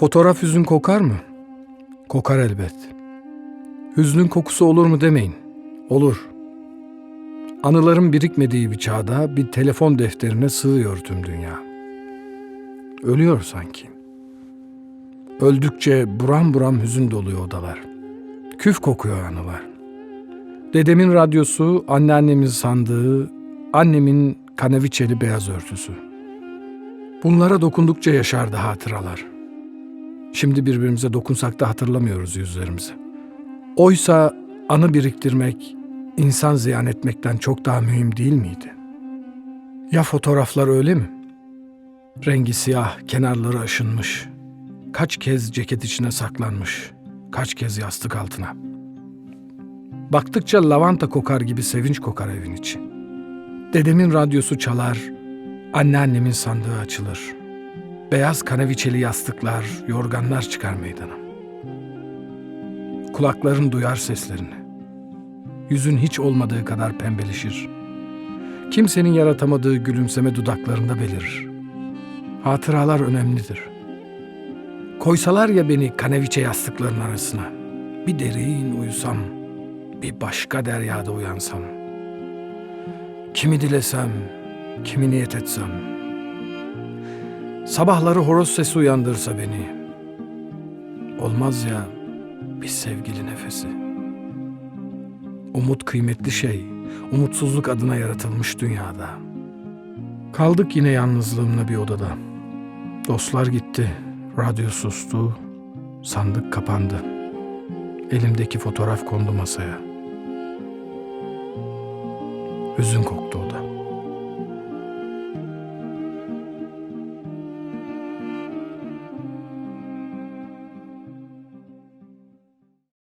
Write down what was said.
Fotoğraf hüzün kokar mı? Kokar elbet. Hüznün kokusu olur mu demeyin. Olur. Anıların birikmediği bir çağda bir telefon defterine sığıyor tüm dünya. Ölüyor sanki. Öldükçe buram buram hüzün doluyor odalar. Küf kokuyor anılar. Dedemin radyosu, anneannemin sandığı, annemin kanaviçeli beyaz örtüsü. Bunlara dokundukça yaşardı hatıralar. Şimdi birbirimize dokunsak da hatırlamıyoruz yüzlerimizi. Oysa anı biriktirmek, insan ziyan etmekten çok daha mühim değil miydi? Ya fotoğraflar öyle mi? Rengi siyah, kenarları aşınmış. Kaç kez ceket içine saklanmış, kaç kez yastık altına. Baktıkça lavanta kokar gibi sevinç kokar evin içi. Dedemin radyosu çalar, anneannemin sandığı açılır. Beyaz kanaviçeli yastıklar, yorganlar çıkar meydana. Kulakların duyar seslerini. Yüzün hiç olmadığı kadar pembeleşir. Kimsenin yaratamadığı gülümseme dudaklarında belirir. Hatıralar önemlidir. Koysalar ya beni kaneviçe yastıkların arasına. Bir derin uyusam, bir başka deryada uyansam. Kimi dilesem, kimi niyet etsem. Sabahları horoz sesi uyandırsa beni. Olmaz ya bir sevgili nefesi. Umut kıymetli şey, umutsuzluk adına yaratılmış dünyada. Kaldık yine yalnızlığımla bir odada. Dostlar gitti, radyo sustu, sandık kapandı. Elimdeki fotoğraf kondu masaya. Hüzün koktu odada.